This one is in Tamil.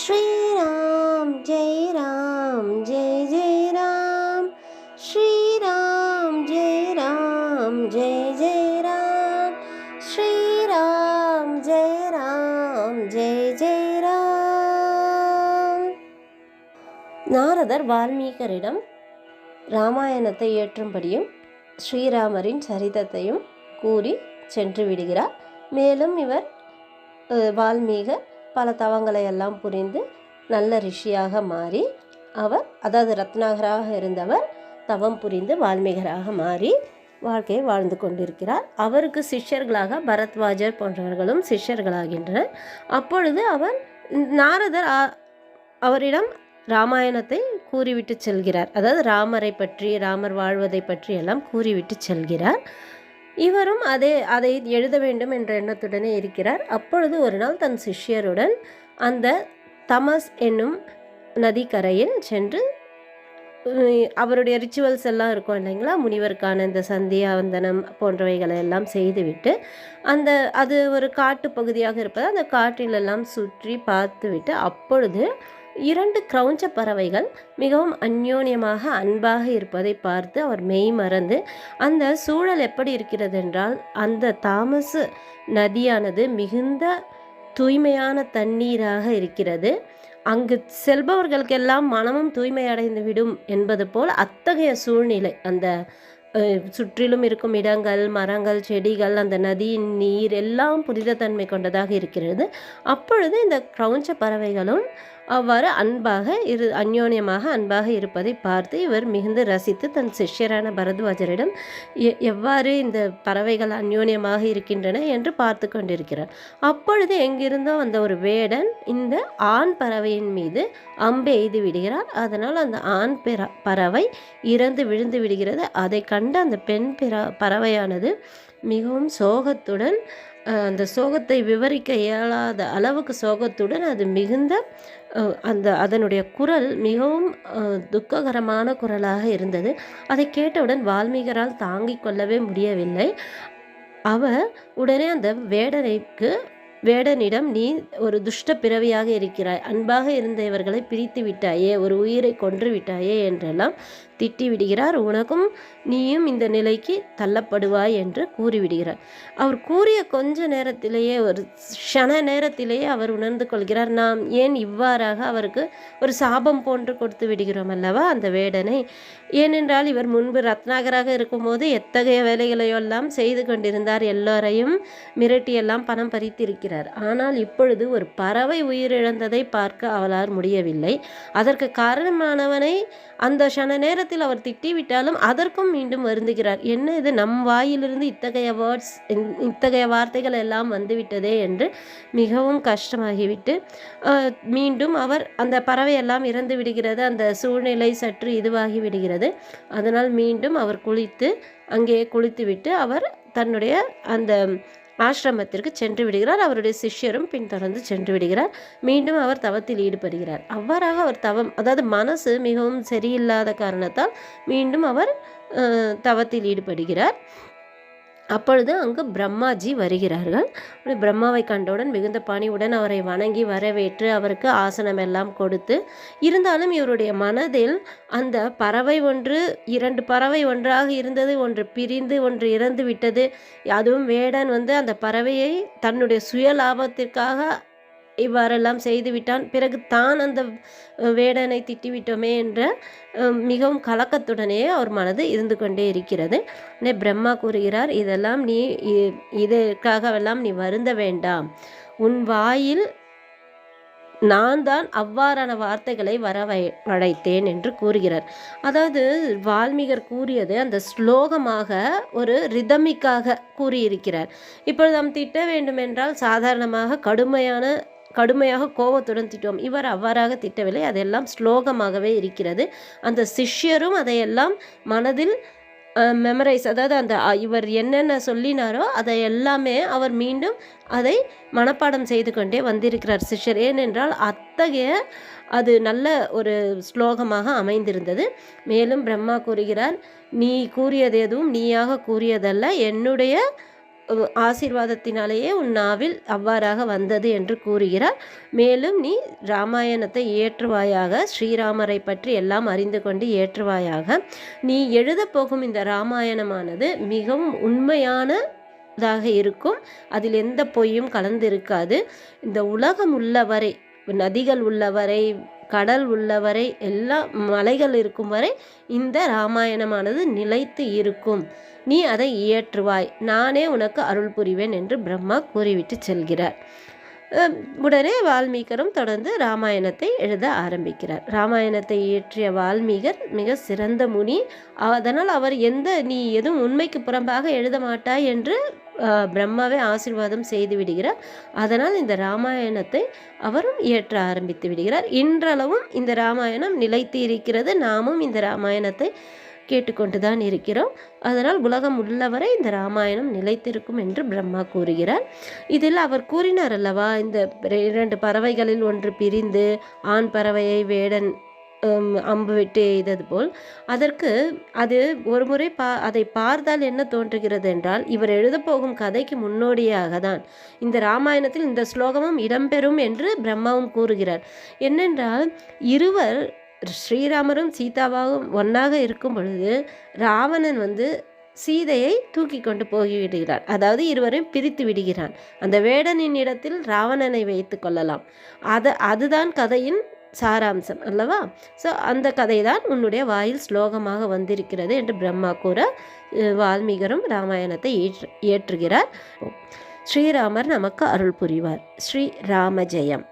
ஸ்ரீராம் ஜெய் ராம் ஜெய் ஜெய் ராம். ஸ்ரீராம் ஜெய் ராம் ஜெய் ஜெய் ராம். ஸ்ரீராம் ஜெய் ராம் ஜெய் ஜெய் ராம். நாரதர் வால்மீகரிடம் ராமாயணத்தை இயற்றும்படியும் ஸ்ரீராமரின் சரிதத்தையும் கூறி சென்று விடுகிறார். மேலும் இவர் வால்மீகர் பல தவங்களை எல்லாம் புரிந்து நல்ல ரிஷியாக மாறி அவர் அதாவது ரத்னாகராக இருந்தவர் தவம் புரிந்து வால்மீகராக மாறி வாழ்க்கையை வாழ்ந்து கொண்டிருக்கிறார். அவருக்கு சிஷ்யர்களாக பரத்வாஜர் போன்றவர்களும் சிஷ்யர்களாகின்றனர். அப்பொழுது அவர் நாரதர் அவரிடம் ராமாயணத்தை கூறிவிட்டு செல்கிறார். அதாவது ராமரை பற்றி ராமர் வாழ்வதை பற்றி எல்லாம் கூறிவிட்டு செல்கிறார். இவரும் அதே அதை எழுத வேண்டும் என்ற எண்ணத்துடனே இருக்கிறார். அப்பொழுது ஒரு நாள் தன் சிஷ்யருடன் அந்த தமஸ் என்னும் நதிக்கரையில் சென்று அவருடைய ரிச்சுவல்ஸ் எல்லாம் இருக்கும் இல்லைங்களா? முனிவருக்கான இந்த சந்தியாவந்தனம் போன்றவைகளை எல்லாம் செய்துவிட்டு அந்த அது ஒரு காட்டு பகுதியாக இருப்பதால் அந்த காட்டிலெல்லாம் சுற்றி பார்த்துவிட்டு அப்பொழுது இரண்டு கிரௌஞ்ச பறவைகள் மிகவும் அந்யோன்யமாக அன்பாக இருப்பதை பார்த்து அவர் மெய் மறந்து அந்த சூழல் எப்படி இருக்கிறது என்றால் அந்த தாமசு நதியானது மிகுந்த தூய்மையான தண்ணீராக இருக்கிறது. அங்கு செல்பவர்களுக்கெல்லாம் மனமும் தூய்மை அடைந்து விடும் என்பது போல் அத்தகைய சூழ்நிலை அந்த சுற்றிலும் இருக்கும் இடங்கள் மரங்கள் செடிகள் அந்த நதியின் நீர் எல்லாம் புனிதத்தன்மை கொண்டதாக இருக்கிறது. அப்பொழுது இந்த கிரௌஞ்ச பறவைகளும் அவ்வாறு அன்பாக இரு அந்யோன்யமாக அன்பாக இருப்பதை பார்த்து இவர் மிகுந்து ரசித்து தன் சிஷ்யரான பரத்வாஜரிடம் எ- எவ்வாறு இந்த பறவைகள் அந்யோன்யமாக இருக்கின்றன? என்று பார்த்து கொண்டிருக்கிறார். அப்பொழுது எங்கிருந்தோ அந்த ஒரு வேடன் இந்த ஆண் பறவையின் மீது அம்பு எய்து விடுகிறார். அதனால் அந்த ஆண் பிற பறவை இறந்து விழுந்து விடுகிறது. அதை கண்டு அந்த பெண் பிற பறவையானது மிகவும் சோகத்துடன் அந்த சோகத்தை விவரிக்க இயலாத அளவுக்கு சோகத்துடன் அது மிகுந்த அந்த அதனுடைய குரல் மிகவும் துக்ககரமான குரலாக இருந்தது. அதை கேட்டவுடன் வால்மீகரால் தாங்கிக் கொள்ளவே முடியவில்லை. அவர் உடனே அந்த வேடனைக்கு வேடனிடம் நீ ஒரு துஷ்ட பிறவியாக இருக்கிறாய். அன்பாக இருந்த இவர்களை பிரித்து விட்டாயே ஒரு உயிரை கொன்று விட்டாயே என்றெல்லாம் திட்டி விடுகிறார் உனக்கும் நீயும் இந்த நிலைக்கு தள்ளப்படுவாய் என்று கூறிவிடுகிறார். அவர் கூறிய கொஞ்ச நேரத்திலேயே ஒரு க்ஷண நேரத்திலேயே அவர் உணர்ந்து கொள்கிறார். நாம் ஏன் இவ்வாறாக அவருக்கு ஒரு சாபம் போன்று கொடுத்து விடுகிறோம் அல்லவா அந்த வேடனை? ஏனென்றால் இவர் முன்பு ரத்னாகராக இருக்கும்போது எத்தகைய வேலைகளையெல்லாம் செய்து கொண்டிருந்தார். எல்லோரையும் மிரட்டியெல்லாம் பணம் பறித்திருக்கிறார். ஆனால் இப்பொழுது ஒரு பறவை உயிரிழந்ததை பார்க்க அவளால் முடியவில்லை. அதற்கு காரணமானவனை அந்த சன நேரத்தில் அவர் திட்டிவிட்டாலும் அதற்கும் மீண்டும் வருந்துகிறார். என்ன இது? நம் வாயிலிருந்து இத்தகைய வேர்ட்ஸ் இத்தகைய வார்த்தைகள் எல்லாம் வந்துவிட்டதே என்று மிகவும் கஷ்டமாகிவிட்டு மீண்டும் அவர் அந்த பறவை எல்லாம் இறந்து விடுகிறது. அந்த சூழ்நிலை சற்று இதுவாகி விடுகிறது. அதனால் மீண்டும் அவர் குளித்து அங்கே குளித்துவிட்டு அவர் தன்னுடைய அந்த ஆசிரமத்திற்கு சென்று விடுகிறார். அவருடைய சிஷ்யரும் பின்தொடர்ந்து சென்று விடுகிறார். மீண்டும் அவர் தவத்தில் ஈடுபடுகிறார். அவ்வாறாக அவர் தவம் அதாவது மனசு மிகவும் சரியில்லாத காரணத்தால் மீண்டும் அவர் தவத்தில் ஈடுபடுகிறார். அப்பொழுது அங்கு பிரம்மாஜி வருகிறார்கள். பிரம்மாவை கண்டவுடன் மிகுந்த பணிவுடன் அவரை வணங்கி வரவேற்று அவருக்கு ஆசனம் எல்லாம் கொடுத்து இருந்தாலும் இவருடைய மனதில் அந்த பறவை ஒன்று இரண்டு பறவை ஒன்றாக இருந்தது ஒன்று பிரிந்து ஒன்று இறந்து விட்டது அதுவும் வேடன் வந்து அந்த பறவையை தன்னுடைய சுய லாபத்திற்காக இவ்வாறெல்லாம் செய்துவிட்டான். பிறகு தான் அந்த வேடனை திட்டிவிட்டோமே என்ற மிகவும் கலக்கத்துடனே அவர் மனது இருந்து கொண்டே இருக்கிறது. உடனே பிரம்மா கூறுகிறார் இதெல்லாம் நீ இ- இதற்காகவெல்லாம் நீ வருந்த வேண்டாம். உன் வாயில் நான் தான் அவ்வாறான வார்த்தைகளை வரவை வளைத்தேன் என்று கூறுகிறார். அதாவது வால்மீகர் கூறியது அந்த ஸ்லோகமாக ஒரு ரிதமிக்காக கூறியிருக்கிறார். இப்பொழுது நாம் திட்ட வேண்டுமென்றால் சாதாரணமாக கடுமையான கடுமையாக கோபத்துடன் திட்டுவோம். இவர் அவ்வாறாக திட்டவில்லை. அதெல்லாம் ஸ்லோகமாகவே இருக்கிறது. அந்த சிஷ்யரும் அதையெல்லாம் மனதில் மெமரைஸ் அதாவது அந்த இவர் என்னென்ன சொல்லினாரோ அதை எல்லாமே அவர் மீண்டும் அதை மனப்பாடம் செய்து கொண்டே வந்திருக்கிறார் சிஷ்யர். ஏனென்றால் அத்தகைய அது நல்ல ஒரு ஸ்லோகமாக அமைந்திருந்தது. மேலும் பிரம்மா கூறுகிறார் நீ கூறியது எதுவும் நீயாக கூறியதல்ல. என்னுடைய ஆசீர்வாதத்தினாலேயே உன் நாவில் அவ்வாறாக வந்தது என்று கூறுகிறார். மேலும் நீ ராமாயணத்தை ஏற்றுவாயாக ஸ்ரீராமரை பற்றி எல்லாம் அறிந்து கொண்டு ஏற்றுவாயாக நீ எழுதப் போகும் இந்த ராமாயணமானது மிகவும் உண்மையானதாக இருக்கும். அதில் எந்த பொய்யும் கலந்திருக்காது. இந்த உலகம் உள்ளவரை நதிகள் உள்ளவரை கடல் உள்ளவரை எல்லா மலைகள் இருக்கும் வரை இந்த ராமாயணமானது நிலைத்து இருக்கும். நீ அதை இயற்றுவாய். நானே உனக்கு அருள் புரிவேன் என்று பிரம்மா கூறிவிட்டு செல்கிறார். உடனே வால்மீகரும் தொடர்ந்து ராமாயணத்தை எழுத ஆரம்பிக்கிறார். ராமாயணத்தை இயற்றிய வால்மீகர் மிக சிறந்த முனி. அதனால் அவர் எந்த நீ எதுவும் உண்மைக்கு புறம்பாக எழுத மாட்டாய் என்று பிரம்மாவே ஆசீர்வாதம் செய்து விடுகிறார். அதனால் இந்த ராமாயணத்தை அவரும் இயற்ற ஆரம்பித்து விடுகிறார். இன்றளவும் இந்த ராமாயணம் நிலைத்து இருக்கிறது. நாமும் இந்த ராமாயணத்தை கேட்டுக்கொண்டுதான் இருக்கிறோம். அதனால் உலகம் உள்ளவரை இந்த ராமாயணம் நிலைத்திருக்கும் என்று பிரம்மா கூறுகிறார். இதில் அவர் கூறினார் அல்லவா இந்த இரண்டு பறவைகளில் ஒன்று பிரிந்து ஆண் பறவையை வேடன் அம்பு விட்டு எய்தது போல். அதற்கு அது ஒரு முறை பா அதை பார்த்தால் என்ன தோன்றுகிறது என்றால் இவர் எழுதப் போகும் கதைக்கு முன்னோடியாக தான் இந்த ராமாயணத்தில் இந்த ஸ்லோகமும் இடம்பெறும் என்று பிரம்மாவும் கூறுகிறார். என்னென்றால் இருவர் ஸ்ரீராமரும் சீதாவாகவும் ஒன்றாக இருக்கும் பொழுது ராவணன் வந்து சீதையை தூக்கி கொண்டு போய்விடுகிறார் அதாவது இருவரையும் பிரித்து விடுகிறான். அந்த வேடனின் இடத்தில் ராவணனை வைத்து கொள்ளலாம். அது அதுதான் கதையின் சாராம்சம் அல்லவா? ஸோ அந்த கதை தான் உன்னுடைய வாயில் ஸ்லோகமாக வந்திருக்கிறது என்று பிரம்மா கூற வால்மீகரும் ராமாயணத்தை ஏற்று ஏற்றுகிறார். ஸ்ரீராமர் நமக்கு அருள் புரிவார். ஸ்ரீ ராமஜெயம்